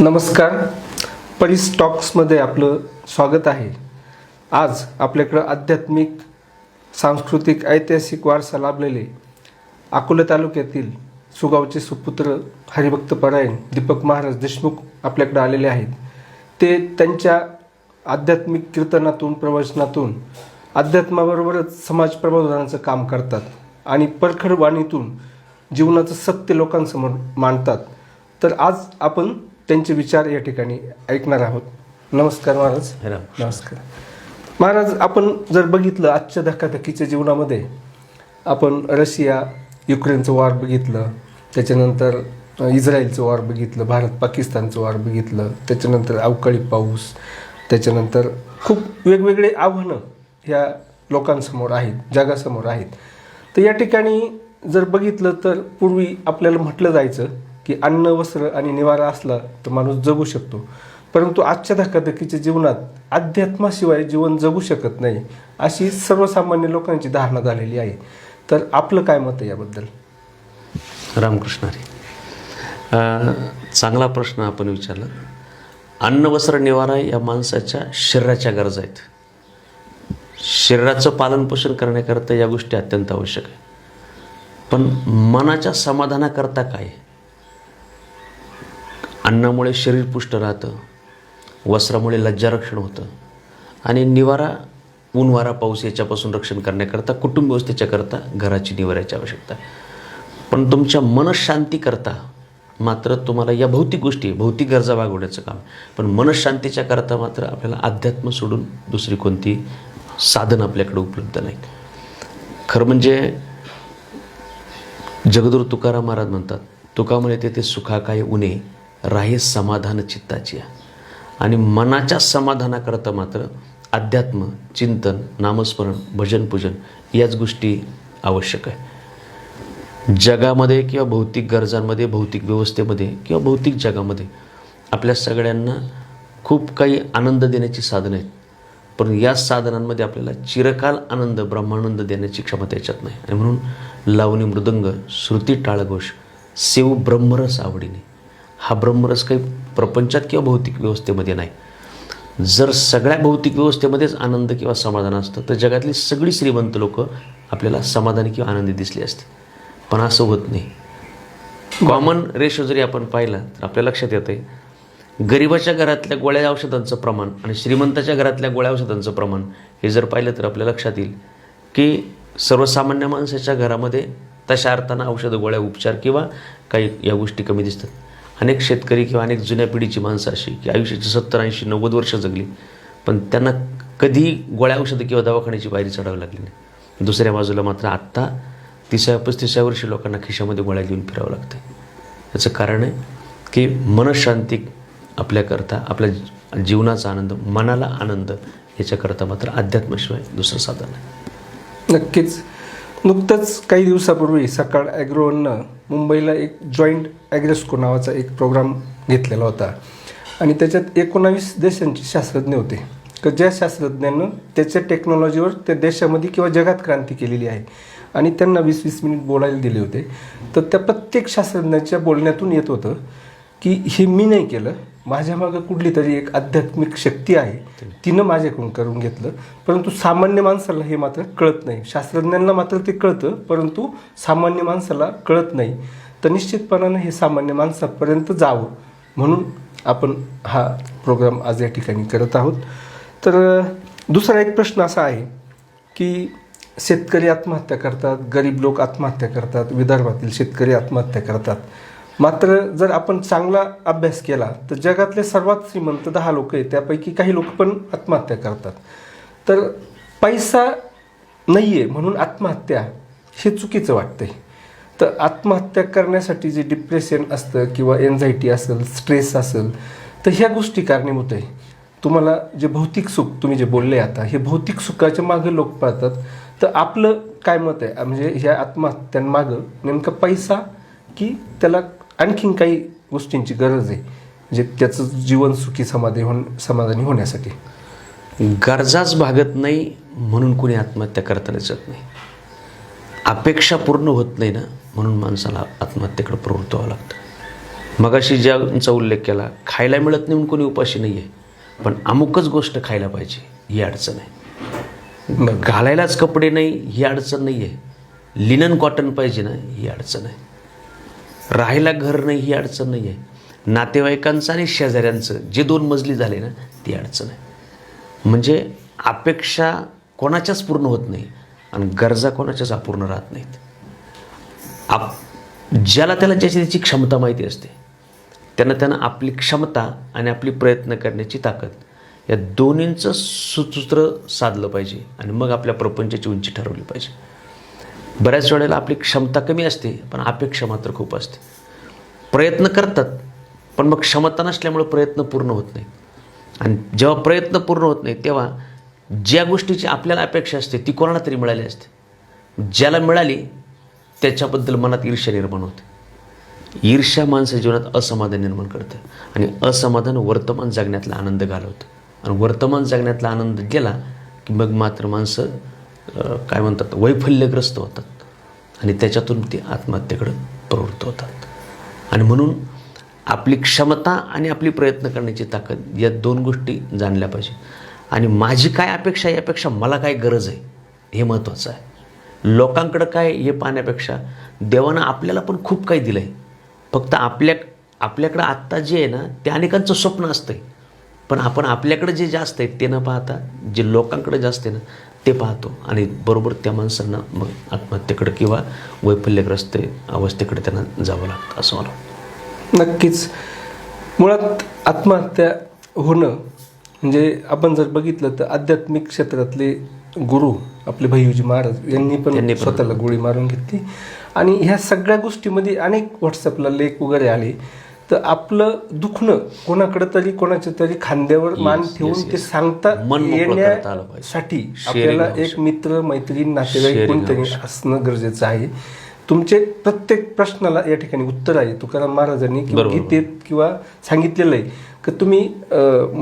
नमस्कार. परी स्टॉक्समध्ये आपलं स्वागत आहे. आज आपल्याकडं आध्यात्मिक सांस्कृतिक ऐतिहासिक वारसा लाभलेले अकोला तालुक्यातील सुगावचे सुपुत्र हरिभक्त परायण दीपक महाराज देशमुख आपल्याकडे आलेले आहेत. ते त्यांच्या आध्यात्मिक कीर्तनातून प्रवचनातून अध्यात्माबरोबरच समाज प्रबोधनाचं काम करतात आणि परखड वाणीतून जीवनाचं सत्य लोकांसमोर मांडतात. तर आज आपण त्यांचे विचार या ठिकाणी ऐकणार आहोत. नमस्कार महाराज. नमस्कार. महाराज आपण जर बघितलं आजच्या धकाधकीच्या जीवनामध्ये आपण रशिया युक्रेनचं वार बघितलं त्याच्यानंतर इस्रायलचं वार बघितलं भारत पाकिस्तानचं वार बघितलं त्याच्यानंतर अवकाळी पाऊस त्याच्यानंतर खूप वेगवेगळे आव्हानं ह्या लोकांसमोर आहेत जगासमोर आहेत. तर या ठिकाणी जर बघितलं तर पूर्वी आपल्याला म्हटलं जायचं की अन्न वस्त्र आणि निवारा असला तर माणूस जगू शकतो. परंतु आजच्या धकाधकीच्या जीवनात अध्यात्माशिवाय जीवन जगू शकत नाही अशी सर्वसामान्य लोकांची धारणा झालेली आहे. तर आपलं काय मत आहे याबद्दल? रामकृष्ण हरी. चांगला प्रश्न आपण विचारला. अन्न वस्त्र निवारा या माणसाच्या शरीराच्या गरजा आहेत. शरीराचं पालनपोषण करण्याकरता या गोष्टी अत्यंत आवश्यक आहे पण मनाच्या समाधानाकरता काय? अन्नामुळे शरीर पुष्ट राहतं वस्त्रामुळे लज्जारक्षण होतं आणि निवारा ऊन वारा पाऊस याच्यापासून रक्षण करण्याकरता कुटुंब व्यवस्थेच्याकरता घराची निवाऱ्याची आवश्यकता आहे. पण तुमच्या मनशांतीकरता मात्र तुम्हाला या भौतिक गोष्टी भौतिक गरजा भागवण्याचं काम पण मनशांतीच्या करता मात्र आपल्याला अध्यात्म सोडून दुसरी कोणती साधन आपल्याकडे उपलब्ध नाहीत. खरं म्हणजे जगदूर तुकाराम महाराज म्हणतात तुका म्हणे तेथे सुखा काय उणे राही समाधान चित्ताची. आणि मनाच्या समाधानाकरता मात्र अध्यात्म चिंतन नामस्मरण भजन पूजन याच गोष्टी आवश्यक आहे. जगामध्ये किंवा भौतिक गरजांमध्ये भौतिक व्यवस्थेमध्ये किंवा भौतिक जगामध्ये आपल्या सगळ्यांना खूप काही आनंद देण्याची साधनं आहेत. पण या साधनांमध्ये आपल्याला चिरकाल आनंद ब्रह्मानंद देण्याची क्षमता याच्यात नाही. आणि म्हणून लावणी मृदंग श्रुती टाळघोष सेव ब्रह्मरस आवडीने. हा ब्रह्मरस काही प्रपंचात किंवा भौतिक व्यवस्थेमध्ये नाही. जर सगळ्या भौतिक व्यवस्थेमध्येच आनंद किंवा समाधान असतं तर जगातली सगळी श्रीमंत लोक आपल्याला समाधानी किंवा आनंदी दिसली असते. पण असं होत नाही. कॉमन रेशो जरी आपण पाहिला तर आपल्या लक्षात येतं आहे गरिबाच्या घरातल्या गोळ्या औषधांचं प्रमाण आणि श्रीमंताच्या घरातल्या गोळ्या औषधांचं प्रमाण हे जर पाहिलं तर आपल्या लक्षात येईल की सर्वसामान्य माणसाच्या घरामध्ये तशा अर्थानं औषधं गोळ्या उपचार किंवा काही या गोष्टी कमी दिसतात. अनेक शेतकरी किंवा अनेक जुन्या पिढीची माणसं अशी की आयुष्याची सत्तर ऐंशी नव्वद वर्ष जगली. पण त्यांना कधीही गोळ्या औषधं किंवा दवाखान्याची पायरी चढावी लागली नाही. दुसऱ्या बाजूला मात्र आत्ता तिसऱ्या पस्तीसऱ्या वर्षी लोकांना खिशामध्ये गोळ्या घेऊन फिरावं लागतं याचं कारण आहे की मनशांती आपल्याकरता आपल्या जीवनाचा आनंद मनाला आनंद याच्याकरता मात्र अध्यात्माशिवाय दुसरं साधन आहे नक्कीच. नुकतंच काही दिवसापूर्वी सकाळ ॲग्रोवननं मुंबईला एक जॉईंट ॲग्रेस्को नावाचा एक प्रोग्राम घेतलेला होता. आणि त्याच्यात एकोणावीस देशांचे शास्त्रज्ञ होते. का ज्या शास्त्रज्ञांनं त्याच्या टेक्नॉलॉजीवर त्या देशामध्ये किंवा जगात क्रांती केलेली आहे आणि त्यांना वीस वीस मिनिट बोलायला दिले होते. तर त्या प्रत्येक शास्त्रज्ञाच्या बोलण्यातून येत होतं की हे मी नाही केलं. माझ्या मागं कुठली तरी एक आध्यात्मिक शक्ती आहे. तिनं माझ्याकडून करून घेतलं. परंतु सामान्य माणसाला हे मात्र कळत नाही. शास्त्रज्ञांना मात्र ते कळतं परंतु सामान्य माणसाला कळत नाही. तर निश्चितपणानं हे सामान्य माणसापर्यंत जावं म्हणून आपण हा प्रोग्राम आज या ठिकाणी करत आहोत. तर दुसरा एक प्रश्न असा आहे की शेतकरी आत्महत्या करतात गरीब लोक आत्महत्या करतात विदर्भातील शेतकरी आत्महत्या करतात. मात्र जर आपण चांगला अभ्यास केला तर जगातले सर्वात श्रीमंत दहा लोक आहेत त्यापैकी काही लोक पण आत्महत्या करतात. तर पैसा नाही आहे म्हणून आत्महत्या हे चुकीचं वाटतंय. तर आत्महत्या करण्यासाठी जे डिप्रेशन असतं किंवा एन्झायटी असेल स्ट्रेस असेल तर ह्या गोष्टी कारणीभूत आहे. तुम्हाला जे भौतिक सुख तुम्ही जे बोलले आता हे भौतिक सुखाच्या मागे लोक पाळतात. तर आपलं काय मत आहे? म्हणजे ह्या आत्महत्यांमागं नेमका पैसा की त्याला आणखीन काही गोष्टींची गरज आहे म्हणजे त्याचं जीवन सुखी समाधी होण समाधानी होण्यासाठी. गरजाच भागत नाही म्हणून कोणी आत्महत्या करता येत नाही. अपेक्षा पूर्ण होत नाही ना म्हणून माणसाला आत्महत्येकडे प्रवृत्त व्हावं लागतं. मगाशी ज्यांचा उल्लेख केला खायला मिळत नाही म्हणून कोणी उपाशी नाही आहे पण अमुकच गोष्ट खायला पाहिजे ही अडचण आहे. घालायलाच कपडे नाही ही अडचण नाही आहे लिनन कॉटन पाहिजे ना ही अडचण आहे. राहायला घर नाही ही अडचण नाही आहे नातेवाईकांचं आणि शेजाऱ्यांचं जे दोन मजली झाले ना ती अडचण आहे. म्हणजे अपेक्षा कोणाच्याच पूर्ण होत नाही आणि गरजा कोणाच्याच अपूर्ण राहत नाहीत. आप ज्याला त्याला ज्याची त्याची क्षमता माहिती असते त्यांना त्यांना आपली क्षमता आणि आपली प्रयत्न करण्याची ताकद या दोन्हींचं सुसूत्र साधलं पाहिजे आणि मग आपल्या प्रपंचाची उंची ठरवली पाहिजे. बऱ्याच वेळेला आपली क्षमता कमी असते पण अपेक्षा मात्र खूप असते. प्रयत्न करतात पण मग क्षमता नसल्यामुळे प्रयत्न पूर्ण होत नाही. आणि जेव्हा प्रयत्न पूर्ण होत नाही तेव्हा ज्या गोष्टीची आपल्याला अपेक्षा असते ती कोणाला तरी मिळाली असते. ज्याला मिळाली त्याच्याबद्दल मनात ईर्ष्या निर्माण होते. ईर्ष्या माणसं जीवनात असमाधान निर्माण करतं. आणि असमाधान वर्तमान जगण्यातला आनंद घालवतं. आणि वर्तमान जगण्यातला आनंद गेला की मग मात्र माणसं काय म्हणतात वैफल्यग्रस्त होतात. आणि त्याच्यातून ते आत्महत्येकडे प्रवृत्त होतात. आणि म्हणून आपली क्षमता आणि आपली प्रयत्न करण्याची ताकद या दोन गोष्टी जाणल्या पाहिजे. आणि माझी काय अपेक्षा आहे यापेक्षा मला काय गरज आहे हे महत्त्वाचं आहे. लोकांकडं काय हे पाहण्यापेक्षा देवानं आपल्याला पण खूप काही दिलं आहे फक्त आपल्या आपल्याकडं आत्ता जे आहे ना ते अनेकांचं स्वप्न असतं आहे पण आपण आपल्याकडे जे जास्त आहे ते न पाहता जे लोकांकडे जास्त आहे ना ते पाहतो आणि बरोबर त्या माणसांना मग आत्महत्येकडे किंवा वैफल्यग्रस्त अवस्थेकडे त्यांना जावं लागतं असं मला. नक्कीच मुळात आत्महत्या होणं म्हणजे आपण जर बघितलं तर आध्यात्मिक क्षेत्रातले गुरु आपले भैयूजी महाराज यांनी पण त्यांनी पण. स्वतःला गोळी मारून घेतली आणि ह्या सगळ्या गोष्टीमध्ये अनेक व्हॉट्सअपला लेख वगैरे आले तर आपलं दुखणं कोणाकडे तरी कोणाच्या तरी खांद्यावर मान ठेवून ते. सांगता. येण्यासाठी आपल्याला. एक मित्र मैत्रीण नातेवाईक कोणतरी. असणं गरजेचं आहे तुमचे प्रत्येक प्रश्नाला या ठिकाणी उत्तर आहे तुकाराम महाराजांनी किंवा. गीतेत किंवा सांगितलेलं आहे की तुम्ही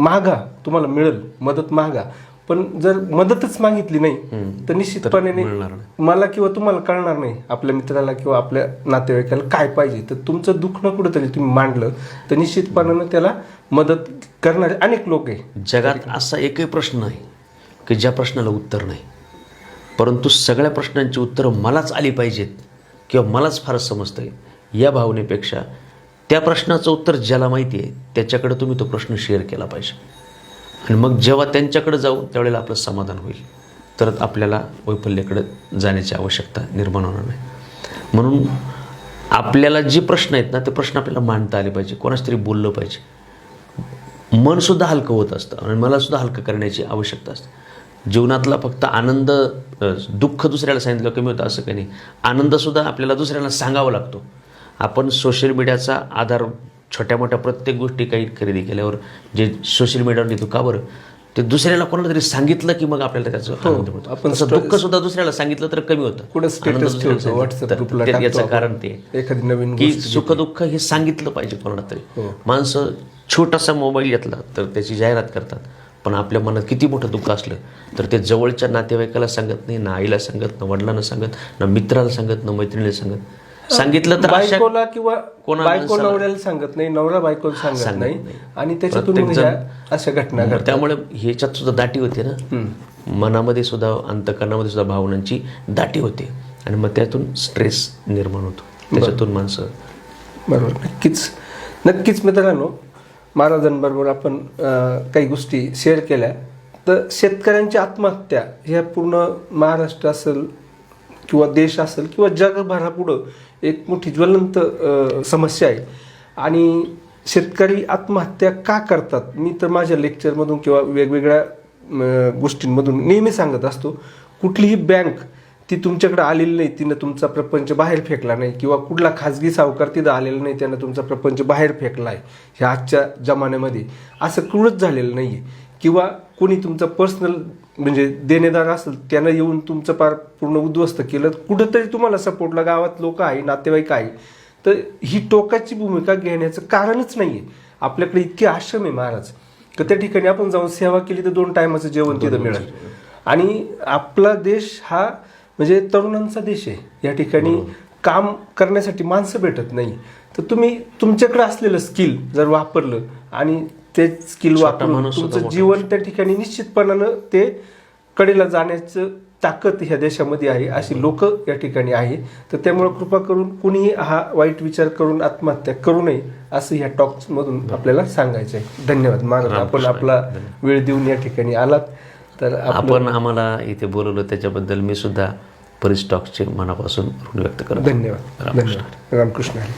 मागा तुम्हाला मिळेल मदत मागा पण जर मदतच मागितली नाही तर निश्चितपणे. मला किंवा तुम्हाला कळणार नाही आपल्या मित्राला किंवा आपल्या नातेवाईकाला काय पाहिजे. तर तुमचं दुखणं कुठंतरी तुम्ही मांडलं तर निश्चितपणानं त्याला मदत करणारे अनेक लोक आहे. जगात असा एकही प्रश्न नाही की ज्या प्रश्नाला उत्तर नाही. परंतु सगळ्या प्रश्नांची उत्तरं मलाच आली पाहिजेत किंवा मलाच फार समजतंय. या भावनेपेक्षा त्या प्रश्नाचं उत्तर ज्याला माहिती आहे त्याच्याकडे तुम्ही तो प्रश्न शेअर केला पाहिजे. आणि मग जेव्हा त्यांच्याकडे जाऊ त्यावेळेला आपलं समाधान होईल. तर आपल्याला वैफल्याकडे जाण्याची आवश्यकता निर्माण होणार नाही. म्हणून आपल्याला जे प्रश्न आहेत ना ते प्रश्न आपल्याला मांडता आले पाहिजे. कोणाच तरी बोललं पाहिजे. मनसुद्धा हलकं होत असतं आणि मलासुद्धा हलकं करण्याची आवश्यकता असते. जीवनातला फक्त आनंद दुःख दुसऱ्याला सांगितलं कमी होतं असं काही नाही. आनंदसुद्धा आपल्याला दुसऱ्याला सांगावा लागतो. आपण सोशल मीडियाचा आधार छोट्या मोठ्या प्रत्येक गोष्टी काही खरेदी केल्यावर जे सोशल मीडियावर देतो का बरं? ते दुसऱ्याला कोणाला तरी सांगितलं की मग आपल्याला त्याचं मिळतो. आपण दुःख सुद्धा दुसऱ्याला सांगितलं तर कमी होतं. कुठं याचं. कारण ते एखादी नवीन की गोष्ट सुख दुःख हे सांगितलं पाहिजे कोणाला तरी. माणसं छोटासा मोबाईल घेतला तर त्याची जाहिरात करतात. पण आपल्या मनात किती मोठं दुःख असलं तर ते जवळच्या नातेवाईकाला सांगत नाही ना आईला सांगत ना वडिलांना सांगत ना मित्राला सांगत ना मैत्रिणीला सांगत. सांगितलं तर अशा बायकोला किंवा कोणा बायको माणसाला- नवऱ्याला सांगत नाही नवरा बायकोला सांगत नाही. आणि त्याच्यातून प्रत्येक ह्या जण- अशा घटना घडतात. त्यामुळे ह्याच्यात सुद्धा दाटी होते ना? मनामध्ये सुद्धा अंतकरणामध्ये सुद्धा भावनांची दाटी होते. आणि मग त्यातून स्ट्रेस निर्माण होतो. त्याच्यातून माणसं बरोबर. नक्कीच. नक्कीच मित्रांनो महाराजांबरोबर आपण अं, काही गोष्टी शेअर केल्या. तर शेतकऱ्यांची आत्महत्या ह्या पूर्ण महाराष्ट्र असेल किंवा देश असेल किंवा जगभरापुढं एक मोठी ज्वलंत समस्या आहे. आणि शेतकरी आत्महत्या का करतात? मी तर माझ्या लेक्चरमधून किंवा वेगवेगळ्या गोष्टींमधून नेहमी सांगत असतो कुठलीही बँक ती तुमच्याकडे आलेली नाही तिनं तुमचा प्रपंच बाहेर फेकला नाही किंवा कुठला खाजगी सावकार तिथं आलेला नाही त्यानं तुमचा प्रपंच बाहेर फेकला आहे ह्या आजच्या जमान्यामध्ये. असं कुठंच झालेलं नाही आहे किंवा कोणी तुमचं पर्सनल म्हणजे देणेदार असेल त्यानं येऊन तुमचं पार पूर्ण उद्ध्वस्त केलं कुठंतरी तुम्हाला सपोर्टला गावात लोक आहे नातेवाईक आहे. तर ही टोकाची भूमिका घेण्याचं कारणच नाही आहे आपल्याकडे इतके आश्रम आहे महाराज. तर त्या ठिकाणी आपण जाऊन सेवा केली तर दोन टायमाचं जेवण तिथं मिळेल. आणि आपला देश हा म्हणजे तरुणांचा देश आहे. या ठिकाणी काम करण्यासाठी माणसं भेटत नाही. तर तुम्ही तुमच्याकडे असलेलं स्किल जर वापरलं आणि ते स्किल वापरून माणूस सुद्धा तुमचं मोठा जीवन त्या ठिकाणी निश्चितपणानं ते कडेला जाण्याचं ताकद ह्या देशामध्ये आहे अशी लोक या ठिकाणी आहे. तर त्यामुळे कृपा करून कुणीही हा वाईट विचार करून आत्महत्या करू नये असं ह्या टॉक्स मधून आपल्याला सांगायचं आहे. धन्यवाद. महाराज आपण. आपला वेळ देऊन या ठिकाणी आलात. तर आपलं- आपण आम्हाला इथे बोलवलं त्याच्याबद्दल मी सुद्धा परिस्टॉक्सचे मनापासून ऋण व्यक्त करतो. धन्यवाद. रामकृष्ण. धन्यवाद. रामकृष्ण हरी.